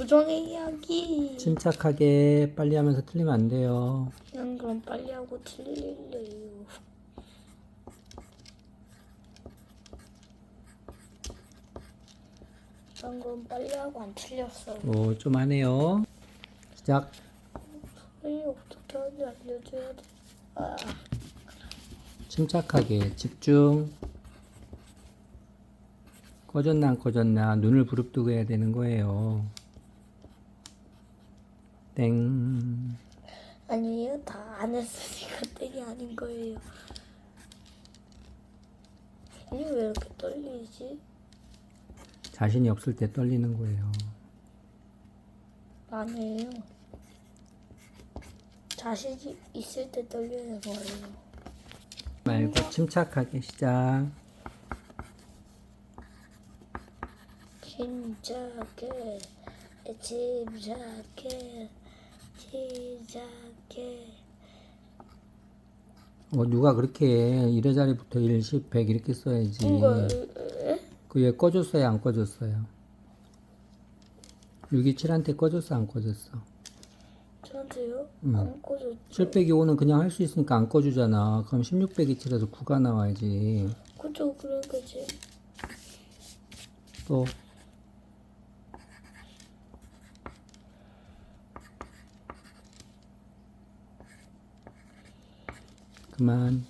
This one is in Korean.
부정의 이야기. 침착하게 빨리 하면서 틀리면 안 돼요. 그냥 그럼 빨리 하고 틀릴래요. 방금 빨리 하고 안 틀렸어요. 오, 좀 하네요. 시작. 소리 어떻게 하는지 알려줘야 돼. 아, 침착하게 집중. 꺼졌나 안 꺼졌나 눈을 부릅뜨고 해야 되는 거예요. 땡. 아니에요. 다 안 했으니까 땡이 아닌 거예요. 이왜 이렇게 떨리지? 자신이 없을 때 떨리는 거예요. 아니에요. 자신이 있을 때 떨리는 거예요. 말고 침착하게 시작. 침착해, 침착해, 침착해. 어, 누가 그렇게 해. 이래자리부터 1, 10, 100 이렇게 써야지. 이거 그얘 꺼줬어요, 안 꺼줬어요? 627한테 꺼줬어, 안 꺼줬어? 저한테요? 음. 안 꺼졌죠? 7 빼기 5는 그냥 할 수 있으니까 안 꺼주잖아. 그럼 16 빼기 7에서 9가 나와야지. 그죠, 그런 거지. 또 그만